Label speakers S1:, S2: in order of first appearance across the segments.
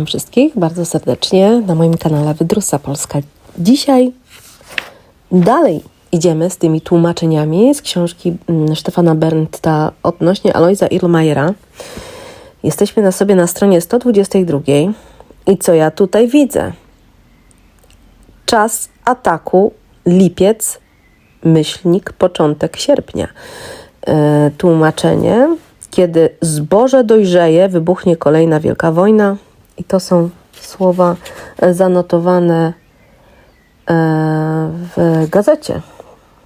S1: Witam wszystkich bardzo serdecznie na moim kanale Wydrusa Polska. Dzisiaj dalej idziemy z tymi tłumaczeniami z książki mm, Stefana Bernta odnośnie Aloisa Irlmajera. Jesteśmy na sobie na stronie 122 i co ja tutaj widzę? Czas ataku lipiec, myślnik, początek sierpnia. E, tłumaczenie, kiedy zboże dojrzeje, wybuchnie kolejna wielka wojna. I to są słowa e, zanotowane e, w gazecie.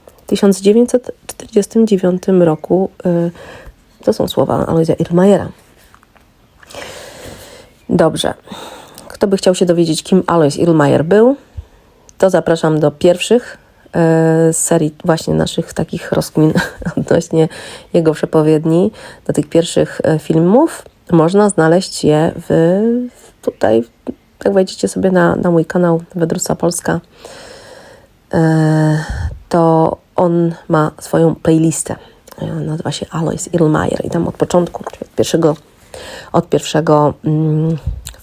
S1: W 1949 roku e, to są słowa Aloisia Irmajera. Dobrze. Kto by chciał się dowiedzieć, kim Alois Irlmajer był, to zapraszam do pierwszych e, serii właśnie naszych takich rozkmin odnośnie jego przepowiedni, do tych pierwszych filmów. Można znaleźć je w, tutaj, jak wejdziecie sobie na, na mój kanał Wedrusa Polska, e, to on ma swoją playlistę. E, Nazywa się Alois Irlmajer i tam od początku, czyli od pierwszego, od pierwszego mm,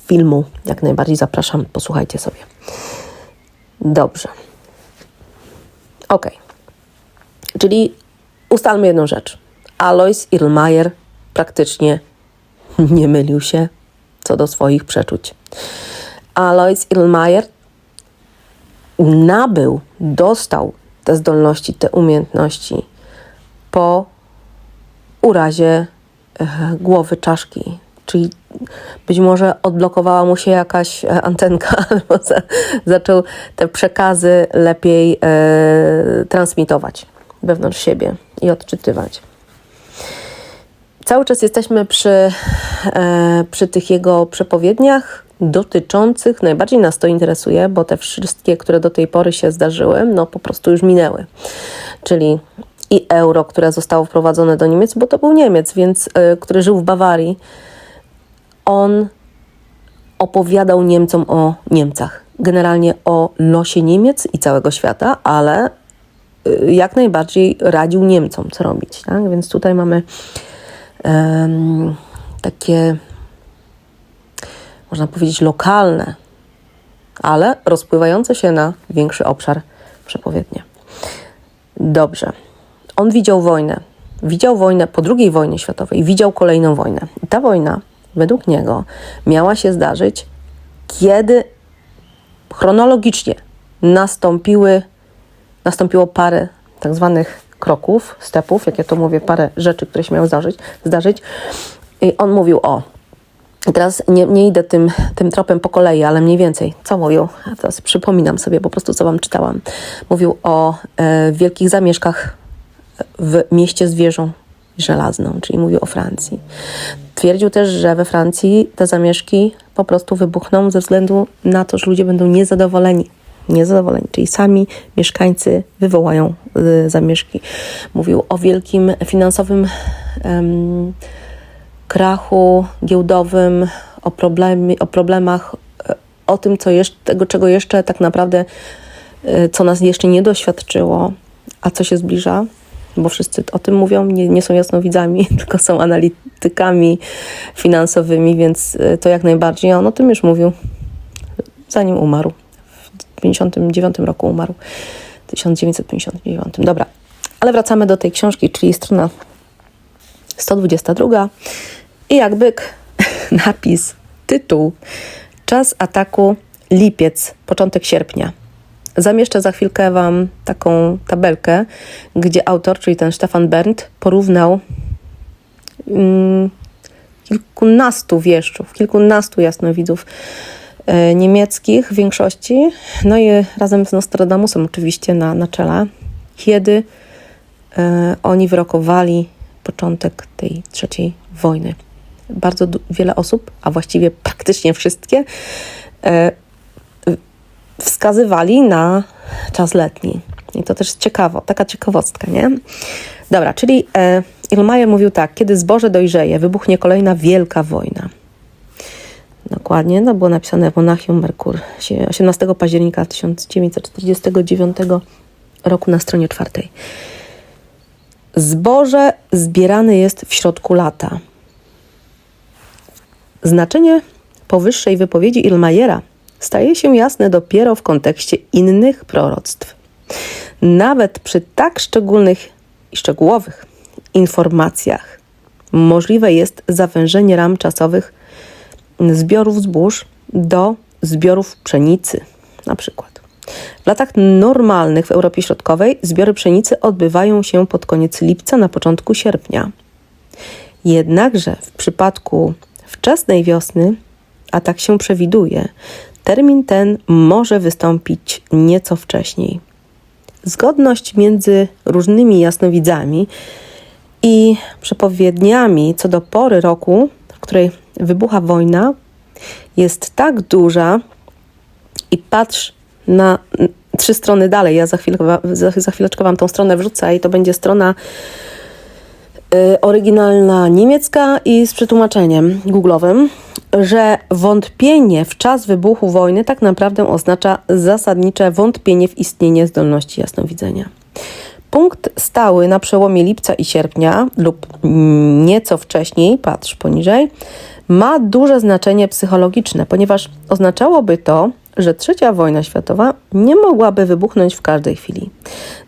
S1: filmu, jak najbardziej zapraszam, posłuchajcie sobie. Dobrze. Ok. Czyli ustalmy jedną rzecz. Alois Irlmajer praktycznie nie mylił się co do swoich przeczuć. Alois Irlmajer nabył, dostał te zdolności, te umiejętności po urazie e, głowy czaszki. Czyli być może odblokowała mu się jakaś e, antenka, albo za, zaczął te przekazy lepiej e, transmitować wewnątrz siebie i odczytywać. Cały czas jesteśmy przy, e, przy tych jego przepowiedniach dotyczących, najbardziej nas to interesuje, bo te wszystkie, które do tej pory się zdarzyły, no po prostu już minęły. Czyli i euro, które zostało wprowadzone do Niemiec, bo to był Niemiec, więc e, który żył w Bawarii, on opowiadał Niemcom o Niemcach, generalnie o losie Niemiec i całego świata, ale y, jak najbardziej radził Niemcom, co robić. Tak? Więc tutaj mamy takie, można powiedzieć, lokalne, ale rozpływające się na większy obszar przepowiednie. Dobrze. On widział wojnę. Widział wojnę po II wojnie światowej, widział kolejną wojnę. I ta wojna, według niego, miała się zdarzyć, kiedy chronologicznie nastąpiły, nastąpiło parę tak zwanych kroków, stepów, jak ja to mówię, parę rzeczy, które się miały zdarzyć. zdarzyć. I on mówił o teraz nie, nie idę tym, tym tropem po kolei, ale mniej więcej. Co mówił? Ja teraz przypominam sobie po prostu, co Wam czytałam. Mówił o e, wielkich zamieszkach w mieście z wieżą żelazną, czyli mówił o Francji. Twierdził też, że we Francji te zamieszki po prostu wybuchną ze względu na to, że ludzie będą niezadowoleni. Niezadowoleni, czyli sami mieszkańcy wywołają y, zamieszki. Mówił o wielkim finansowym em, krachu giełdowym, o, problemi, o problemach, e, o tym, co jeszcze, tego, czego jeszcze tak naprawdę, e, co nas jeszcze nie doświadczyło, a co się zbliża, bo wszyscy o tym mówią, nie, nie są jasnowidzami, tylko są analitykami finansowymi, więc e, to jak najbardziej. On o tym już mówił, zanim umarł. W 59 roku umarł. 1959. Dobra, ale wracamy do tej książki, czyli strona 122. I jak byk, napis, tytuł, czas ataku lipiec, początek sierpnia. Zamieszczę za chwilkę Wam taką tabelkę, gdzie autor, czyli ten Stefan Berndt, porównał mm, kilkunastu wieszczów, kilkunastu jasnowidzów niemieckich w większości, no i razem z Nostradamusem oczywiście na, na czele, kiedy e, oni wyrokowali początek tej trzeciej wojny. Bardzo wiele osób, a właściwie praktycznie wszystkie, e, wskazywali na czas letni. I to też ciekawo, taka ciekawostka, nie? Dobra, czyli e, Ilmajer mówił tak, kiedy zboże dojrzeje, wybuchnie kolejna wielka wojna. Dokładnie, to było napisane w Monachium Merkur 18 października 1949 roku na stronie czwartej. Zboże zbierane jest w środku lata. Znaczenie powyższej wypowiedzi Ilmajera staje się jasne dopiero w kontekście innych proroctw. Nawet przy tak szczególnych i szczegółowych informacjach możliwe jest zawężenie ram czasowych zbiorów zbóż do zbiorów pszenicy, na przykład. W latach normalnych w Europie Środkowej zbiory pszenicy odbywają się pod koniec lipca, na początku sierpnia. Jednakże w przypadku wczesnej wiosny, a tak się przewiduje, termin ten może wystąpić nieco wcześniej. Zgodność między różnymi jasnowidzami i przepowiedniami co do pory roku, w której wybucha wojna, jest tak duża i patrz na trzy strony dalej. Ja za, chwilę, za, za chwileczkę Wam tą stronę wrzucę i to będzie strona y, oryginalna niemiecka i z przetłumaczeniem googlowym, że wątpienie w czas wybuchu wojny tak naprawdę oznacza zasadnicze wątpienie w istnienie zdolności jasnowidzenia. Punkt stały na przełomie lipca i sierpnia lub nieco wcześniej, patrz poniżej, ma duże znaczenie psychologiczne, ponieważ oznaczałoby to, że trzecia wojna światowa nie mogłaby wybuchnąć w każdej chwili.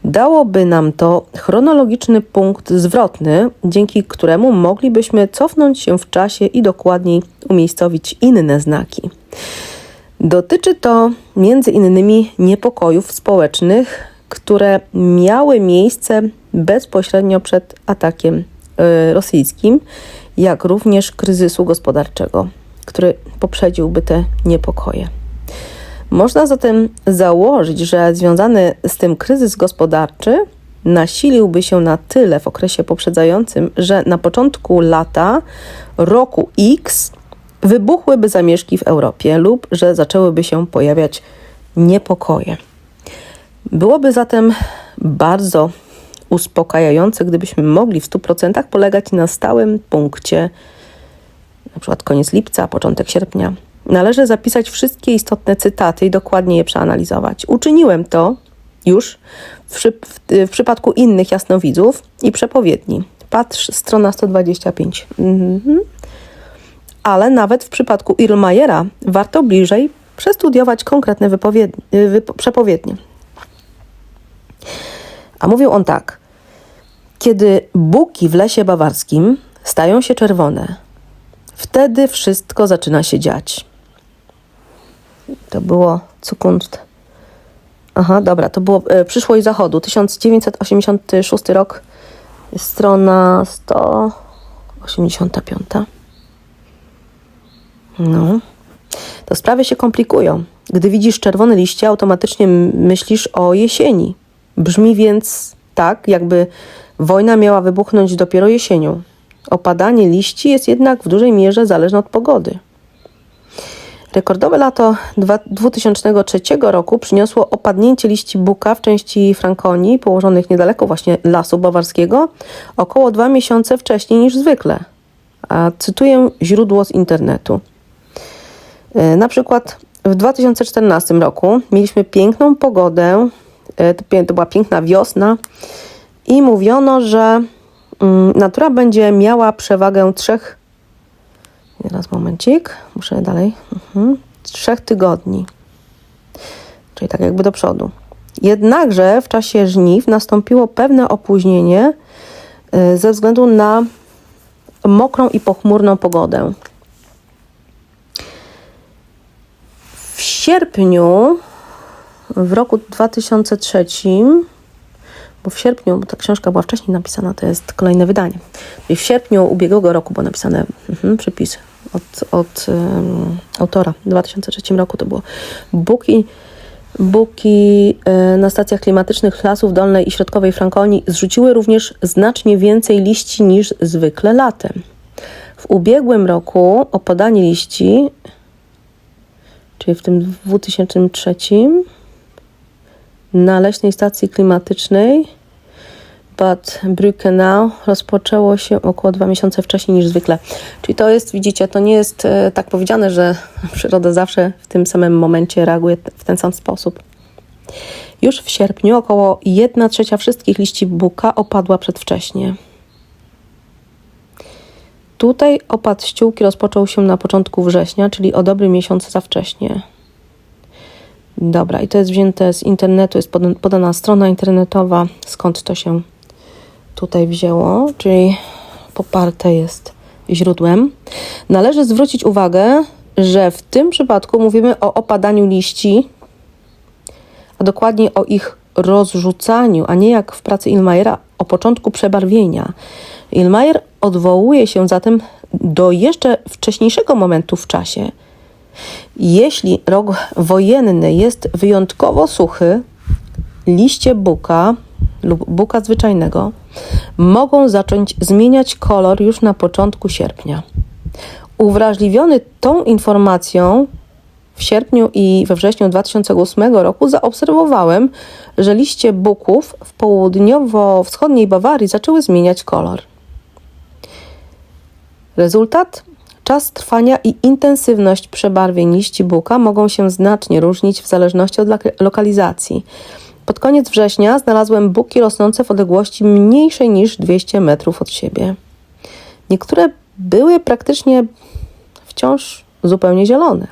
S1: Dałoby nam to chronologiczny punkt zwrotny, dzięki któremu moglibyśmy cofnąć się w czasie i dokładniej umiejscowić inne znaki. Dotyczy to między innymi niepokojów społecznych, które miały miejsce bezpośrednio przed atakiem rosyjskim, jak również kryzysu gospodarczego, który poprzedziłby te niepokoje. Można zatem założyć, że związany z tym kryzys gospodarczy nasiliłby się na tyle w okresie poprzedzającym, że na początku lata roku X wybuchłyby zamieszki w Europie lub że zaczęłyby się pojawiać niepokoje. Byłoby zatem bardzo uspokajające, gdybyśmy mogli w 100% polegać na stałym punkcie, na przykład koniec lipca, początek sierpnia. Należy zapisać wszystkie istotne cytaty i dokładnie je przeanalizować. Uczyniłem to już w, w, w przypadku innych jasnowidzów i przepowiedni. Patrz, strona 125. Mhm. Ale nawet w przypadku Irlmajera warto bliżej przestudiować konkretne przepowiednie. A mówił on tak. Kiedy buki w lesie bawarskim stają się czerwone, wtedy wszystko zaczyna się dziać. To było Zukunft. Aha, dobra, to było e, Przyszłość Zachodu, 1986 rok, strona 185. No. To sprawy się komplikują. Gdy widzisz czerwone liście, automatycznie myślisz o jesieni. Brzmi więc tak, jakby wojna miała wybuchnąć dopiero jesienią. Opadanie liści jest jednak w dużej mierze zależne od pogody. Rekordowe lato 2003 roku przyniosło opadnięcie liści buka w części Frankonii, położonych niedaleko właśnie lasu bawarskiego, około dwa miesiące wcześniej niż zwykle. A cytuję źródło z internetu. E, na przykład w 2014 roku mieliśmy piękną pogodę, e, to była piękna wiosna i mówiono, że mm, natura będzie miała przewagę trzech Teraz momencik, muszę dalej. Mhm. Trzech tygodni. Czyli tak jakby do przodu. Jednakże w czasie żniw nastąpiło pewne opóźnienie y, ze względu na mokrą i pochmurną pogodę. W sierpniu w roku 2003 bo w sierpniu, bo ta książka była wcześniej napisana, to jest kolejne wydanie. I w sierpniu ubiegłego roku było napisane mhm, od, od um, autora. W 2003 roku to było. Buki, buki y, na stacjach klimatycznych lasów dolnej i środkowej Frankonii zrzuciły również znacznie więcej liści niż zwykle latem. W ubiegłym roku opadanie liści, czyli w tym 2003, na leśnej stacji klimatycznej Bad Brückenau rozpoczęło się około dwa miesiące wcześniej niż zwykle. Czyli to jest, widzicie, to nie jest e, tak powiedziane, że przyroda zawsze w tym samym momencie reaguje w ten sam sposób. Już w sierpniu około 1 trzecia wszystkich liści buka opadła przedwcześnie. tutaj opad ściółki rozpoczął się na początku września, czyli o dobry miesiąc za wcześnie. Dobra, i to jest wzięte z internetu, jest poda- podana strona internetowa, skąd to się tutaj wzięło, czyli poparte jest źródłem. Należy zwrócić uwagę, że w tym przypadku mówimy o opadaniu liści, a dokładnie o ich rozrzucaniu, a nie jak w pracy Ilmajera o początku przebarwienia. Ilmajer odwołuje się zatem do jeszcze wcześniejszego momentu w czasie. Jeśli rok wojenny jest wyjątkowo suchy, liście buka lub buka zwyczajnego mogą zacząć zmieniać kolor już na początku sierpnia. Uwrażliwiony tą informacją w sierpniu i we wrześniu 2008 roku zaobserwowałem, że liście buków w południowo-wschodniej Bawarii zaczęły zmieniać kolor. Rezultat? Czas trwania i intensywność przebarwień liści buka mogą się znacznie różnić w zależności od lokalizacji. Pod koniec września znalazłem buki rosnące w odległości mniejszej niż 200 metrów od siebie. Niektóre były praktycznie wciąż zupełnie zielone.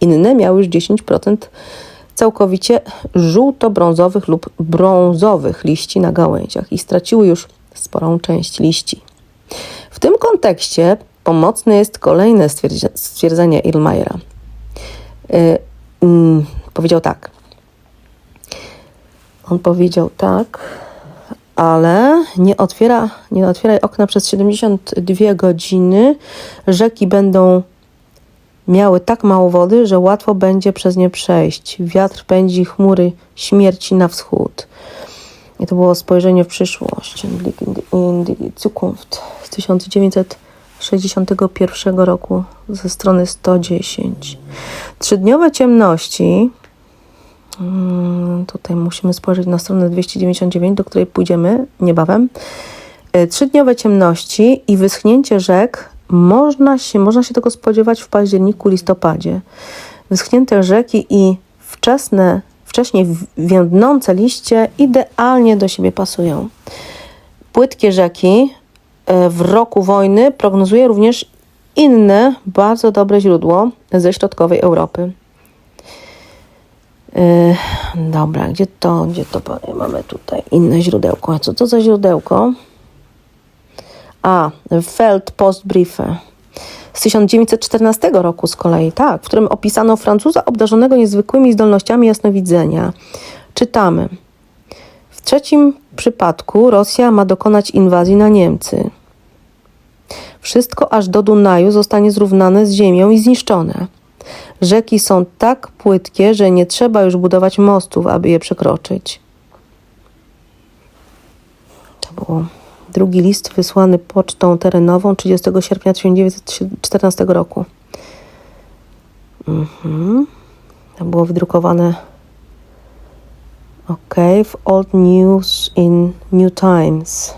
S1: Inne miały już 10% całkowicie żółto-brązowych lub brązowych liści na gałęziach i straciły już sporą część liści. W tym kontekście Pomocne jest kolejne stwierdzenie Ilmayra. Y, mm, powiedział tak. On powiedział tak, ale nie, otwiera, nie otwieraj okna przez 72 godziny. Rzeki będą miały tak mało wody, że łatwo będzie przez nie przejść. Wiatr pędzi chmury śmierci na wschód. I to było spojrzenie w przyszłość. In die Zukunft. 1900 61 roku ze strony 110. Trzydniowe ciemności. Mm, tutaj musimy spojrzeć na stronę 299, do której pójdziemy niebawem. E, trzydniowe ciemności i wyschnięcie rzek można się, można się tego spodziewać w październiku, listopadzie. Wyschnięte rzeki i wczesne, wcześniej więdnące liście idealnie do siebie pasują. Płytkie rzeki w roku wojny prognozuje również inne bardzo dobre źródło ze środkowej Europy. Yy, dobra, gdzie to, gdzie to mamy tutaj inne źródełko? A co to za źródełko? A, Feldpostbriefe z 1914 roku z kolei, tak, w którym opisano Francuza obdarzonego niezwykłymi zdolnościami jasnowidzenia. Czytamy. Trzecim przypadku Rosja ma dokonać inwazji na Niemcy. Wszystko aż do Dunaju zostanie zrównane z ziemią i zniszczone. Rzeki są tak płytkie, że nie trzeba już budować mostów, aby je przekroczyć. To było drugi list wysłany pocztą terenową 30 sierpnia 1914 roku. Mhm. To było wydrukowane ok, w Old News in New Times.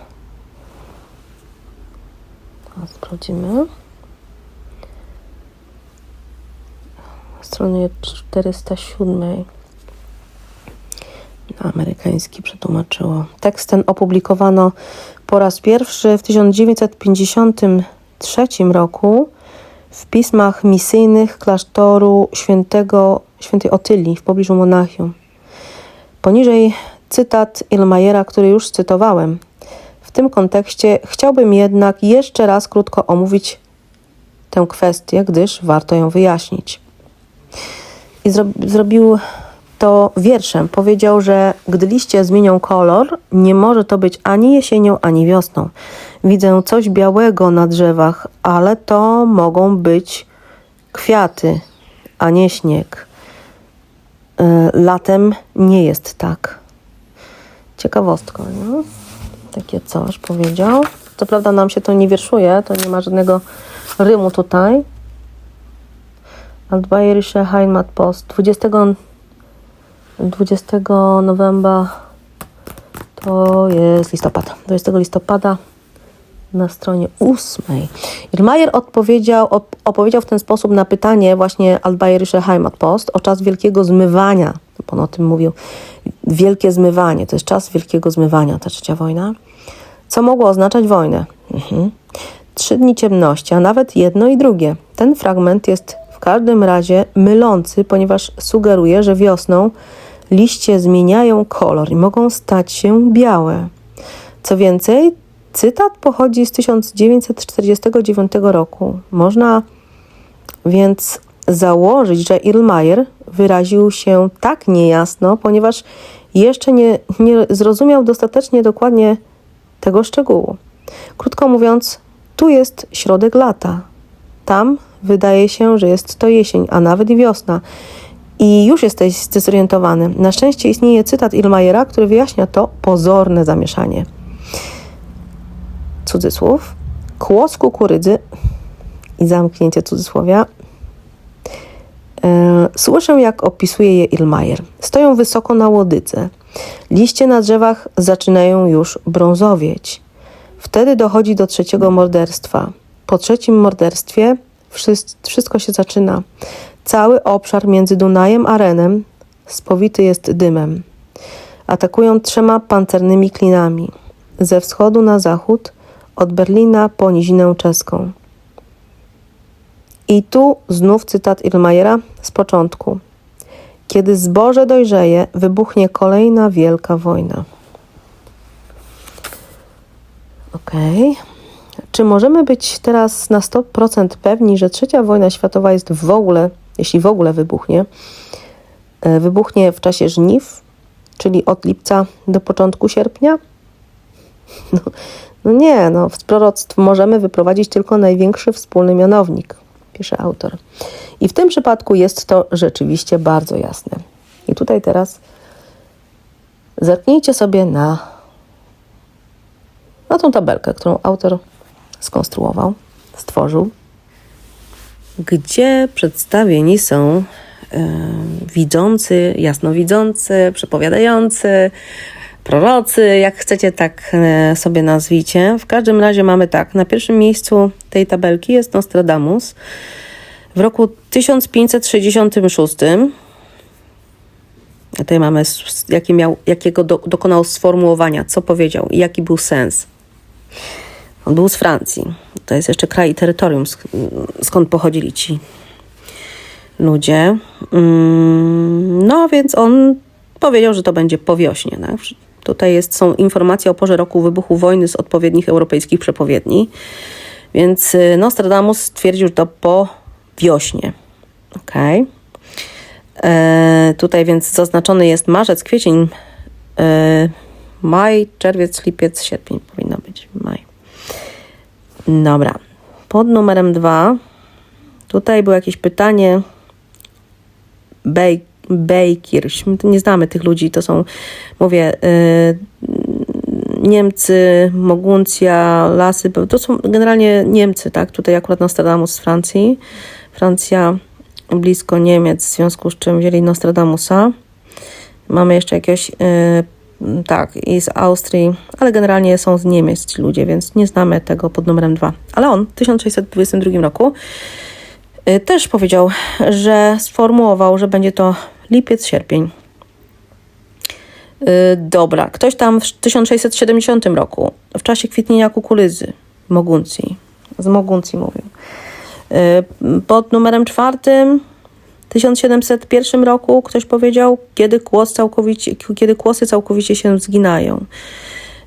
S1: A sprawdzimy. Stronie 407 na amerykański przetłumaczyło. Tekst ten opublikowano po raz pierwszy w 1953 roku w pismach misyjnych klasztoru świętego, świętej Otylii w pobliżu Monachium. Poniżej cytat Ilmajera, który już cytowałem. W tym kontekście chciałbym jednak jeszcze raz krótko omówić tę kwestię, gdyż warto ją wyjaśnić. I zro zrobił to wierszem. Powiedział, że gdy liście zmienią kolor, nie może to być ani jesienią, ani wiosną. Widzę coś białego na drzewach, ale to mogą być kwiaty, a nie śnieg. Y, Latem nie jest tak. Ciekawostka, nie? Takie coś powiedział. Co prawda nam się to nie wierszuje, to nie ma żadnego rymu tutaj. Altbayerische Heimatpost 20, 20 novembra to jest listopad. 20 listopada na stronie 8. Irmajer odpowiedział, op- opowiedział w ten sposób na pytanie właśnie Altbayerische Heimatpost o czas wielkiego zmywania. On o tym mówił. Wielkie zmywanie, to jest czas wielkiego zmywania, ta trzecia wojna. Co mogło oznaczać wojnę? Mhm. trzy dni ciemności, a nawet jedno i drugie. Ten fragment jest w każdym razie mylący, ponieważ sugeruje, że wiosną liście zmieniają kolor i mogą stać się białe. Co więcej, cytat pochodzi z 1949 roku. Można więc założyć, że Irlmayer wyraził się tak niejasno, ponieważ jeszcze nie, nie zrozumiał dostatecznie dokładnie tego szczegółu. Krótko mówiąc, tu jest środek lata. Tam wydaje się, że jest to jesień, a nawet i wiosna. I już jesteś zdezorientowany. Na szczęście istnieje cytat Ilmajera, który wyjaśnia to pozorne zamieszanie. Cudzysłów. Kłos kukurydzy i zamknięcie cudzysłowia. E, słyszę, jak opisuje je Ilmajer. Stoją wysoko na łodydze. Liście na drzewach zaczynają już brązowieć. Wtedy dochodzi do trzeciego morderstwa. Po trzecim morderstwie wszystko się zaczyna. Cały obszar między Dunajem a Renem spowity jest dymem. Atakują trzema pancernymi klinami. Ze wschodu na zachód, od Berlina po nizinę czeską. I tu znów cytat Irmajera z początku. Kiedy zboże dojrzeje, wybuchnie kolejna wielka wojna. Okay. Czy możemy być teraz na 100% pewni, że trzecia wojna światowa jest w ogóle, jeśli w ogóle wybuchnie, e, wybuchnie w czasie żniw, czyli od lipca do początku sierpnia? No, no nie, no z proroctw możemy wyprowadzić tylko największy wspólny mianownik, pisze autor. I w tym przypadku jest to rzeczywiście bardzo jasne. I tutaj teraz zerknijcie sobie na, na tą tabelkę, którą autor skonstruował, stworzył, gdzie przedstawieni są e, widzący, jasnowidzący, przepowiadający, prorocy, jak chcecie, tak e, sobie nazwijcie. W każdym razie mamy tak, na pierwszym miejscu tej tabelki jest Nostradamus. W roku 1566 tutaj mamy, jakie miał, jakiego do, dokonał sformułowania, co powiedział i jaki był sens. On był z Francji. To jest jeszcze kraj i terytorium, skąd pochodzili ci ludzie. Mm, no więc on powiedział, że to będzie po wiośnie. Tak? Tutaj jest, są informacje o porze roku wybuchu wojny z odpowiednich europejskich przepowiedni. Więc y, Nostradamus stwierdził, to po wiośnie. Okay. E, tutaj więc zaznaczony jest marzec, kwiecień, e, maj, czerwiec, lipiec, sierpień powinno być. Maj. Dobra. Pod numerem dwa. Tutaj było jakieś pytanie. Bejkir. Nie znamy tych ludzi. To są, mówię, yy, Niemcy, Moguncja, Lasy. To są generalnie Niemcy, tak? Tutaj akurat Nostradamus z Francji. Francja blisko Niemiec, w związku z czym wzięli Nostradamusa. Mamy jeszcze jakieś yy, tak, i z Austrii, ale generalnie są z Niemiec ci ludzie, więc nie znamy tego pod numerem 2. Ale on w 1622 roku y, też powiedział, że sformułował, że będzie to lipiec, sierpień. Y, dobra, ktoś tam w 1670 roku, w czasie kwitnienia kukurydzy, Moguncji, z Moguncji mówił. Y, pod numerem czwartym 1701 roku ktoś powiedział, kiedy, kłos całkowicie, kiedy kłosy całkowicie się zginają.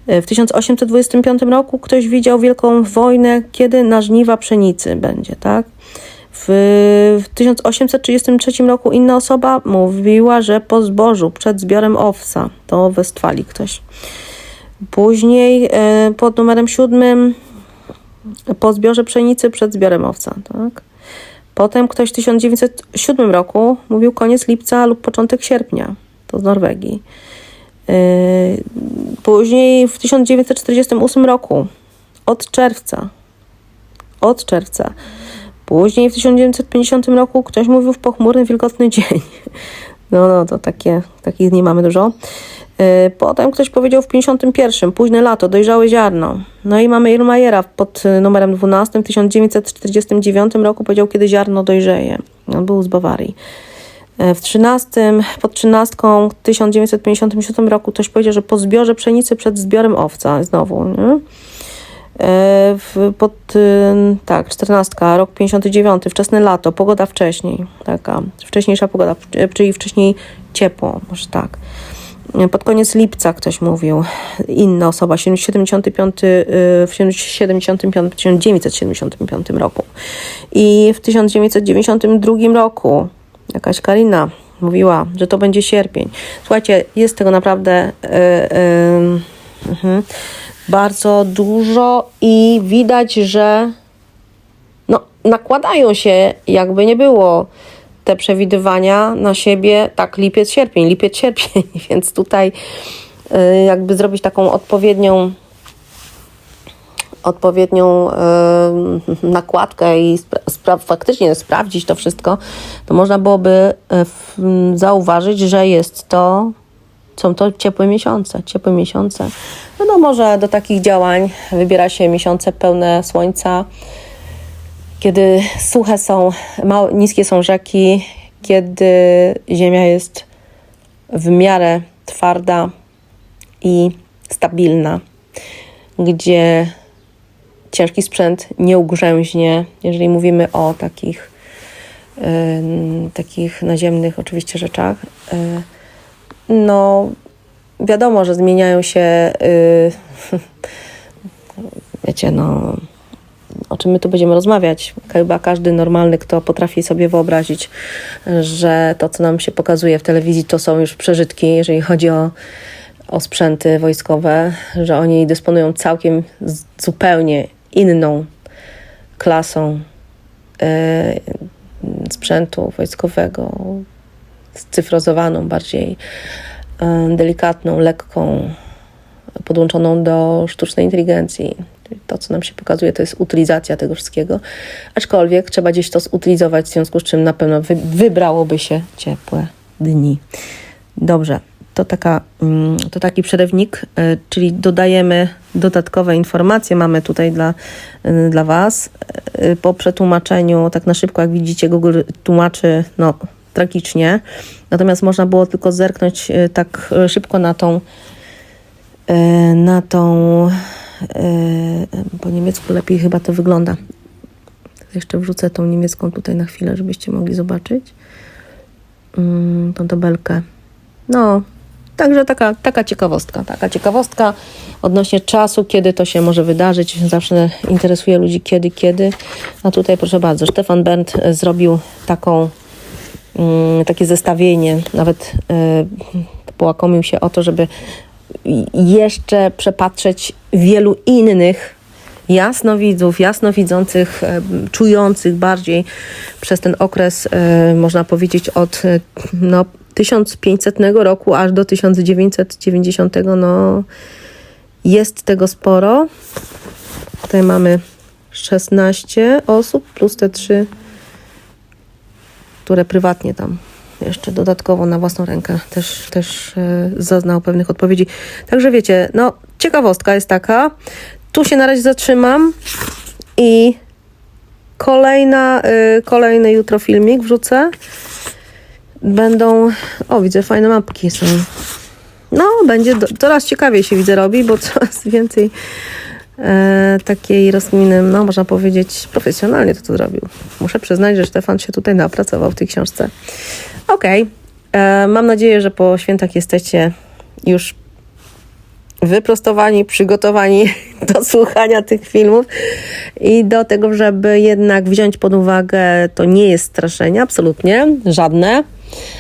S1: W 1825 roku ktoś widział wielką wojnę, kiedy na żniwa pszenicy będzie, tak? W 1833 roku inna osoba mówiła, że po zbożu, przed zbiorem owsa, to w Westfalii ktoś. Później e, pod numerem siódmym po zbiorze pszenicy, przed zbiorem owsa, tak? Potem ktoś w 1907 roku mówił koniec lipca lub początek sierpnia. To z Norwegii. Yy, później w 1948 roku od czerwca. Od czerwca. Później w 1950 roku ktoś mówił w pochmurny, wilgotny dzień. No, no to takie, takich nie mamy dużo. Y, potem ktoś powiedział w 51, późne lato, dojrzałe ziarno. No i mamy Irmajera pod numerem 12 w 1949 roku powiedział, kiedy ziarno dojrzeje. On był z Bawarii. Y, w 13, pod 13 w 1957 roku ktoś powiedział, że po zbiorze pszenicy przed zbiorem owca. Znowu, nie? W, pod, y, tak, 14, rok 59, wczesne lato, pogoda wcześniej, taka wcześniejsza pogoda, czyli wcześniej ciepło, może tak. Y, Pod koniec lipca ktoś mówił, inna osoba, 75, y, w 75, 1975 roku. I w 1992 roku jakaś Karina mówiła, że to będzie sierpień. Słuchajcie, jest tego naprawdę y, y, mhm, bardzo dużo i widać, że no, nakładają się, jakby nie było te przewidywania na siebie, tak, lipiec, sierpień, lipiec, sierpień, więc tutaj y, jakby zrobić taką odpowiednią odpowiednią y, nakładkę i spra- faktycznie sprawdzić to wszystko, to można byłoby y, zauważyć, że jest to, są to ciepłe miesiące, ciepłe miesiące. No, no może do takich działań wybiera się miesiące pełne słońca, kiedy suche są, niskie są rzeki, kiedy ziemia jest w miarę twarda i stabilna, gdzie ciężki sprzęt nie ugrzęźnie, jeżeli mówimy o takich, takich naziemnych oczywiście rzeczach. Y, no, wiadomo, że zmieniają się, y, wiecie, no, o czym my tu będziemy rozmawiać. Chyba każdy normalny, kto potrafi sobie wyobrazić, że to, co nam się pokazuje w telewizji, to są już przeżytki, jeżeli chodzi o, o sprzęty wojskowe, że oni dysponują całkiem zupełnie inną klasą e, sprzętu wojskowego, scyfrozowaną, bardziej e, delikatną, lekką, podłączoną do sztucznej inteligencji. To, co nam się pokazuje, to jest utylizacja tego wszystkiego. Aczkolwiek trzeba gdzieś to zutylizować, w związku z czym na pewno wy, wybrałoby się ciepłe dni. Dobrze, to, taka, mm, to taki przerywnik, y, czyli dodajemy dodatkowe informacje. Mamy tutaj dla, y, dla Was. Y, Po przetłumaczeniu, tak na szybko, jak widzicie, Google tłumaczy no, tragicznie. Natomiast można było tylko zerknąć y, tak y, szybko na tą y, na tą po niemiecku lepiej chyba to wygląda. Jeszcze wrzucę tą niemiecką tutaj na chwilę, żebyście mogli zobaczyć mm, tą tabelkę. No, także taka, taka ciekawostka, taka ciekawostka odnośnie czasu, kiedy to się może wydarzyć. Zawsze interesuje ludzi kiedy, kiedy. A tutaj proszę bardzo, Stefan Berndt e, zrobił taką, takie zestawienie, nawet y, połakomił się o to, żeby jeszcze przepatrzeć wielu innych jasnowidzów, jasnowidzących, e, czujących bardziej przez ten okres, e, można powiedzieć, od e, no, 1500 roku aż do 1990. No, jest tego sporo. Tutaj mamy 16 osób plus te trzy, które prywatnie tam jeszcze dodatkowo na własną rękę też, też e, zaznał pewnych odpowiedzi. Także wiecie, no ciekawostka jest taka. Tu się na razie zatrzymam i kolejna, y, kolejny jutro filmik wrzucę. Będą, o widzę, fajne mapki są. No, będzie do, coraz ciekawiej się widzę robi, bo coraz więcej e, takiej rozkminy, no można powiedzieć, profesjonalnie to, to zrobił. Muszę przyznać, że Stefan się tutaj napracował w tej książce. Okej, e, mam nadzieję, że po świętach jesteście już wyprostowani, przygotowani do słuchania tych filmów i do tego, żeby jednak wziąć pod uwagę, to nie jest straszenie, absolutnie, żadne,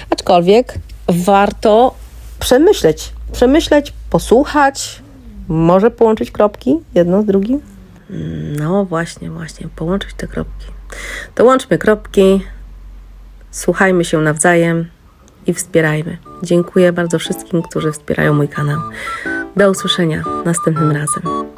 S1: aczkolwiek warto przemyśleć, przemyśleć, posłuchać, może połączyć kropki jedno z drugim. No właśnie, właśnie, połączyć te kropki. To łączmy kropki, słuchajmy się nawzajem i wspierajmy. Dziękuję bardzo wszystkim, którzy wspierają mój kanał. Do usłyszenia następnym razem.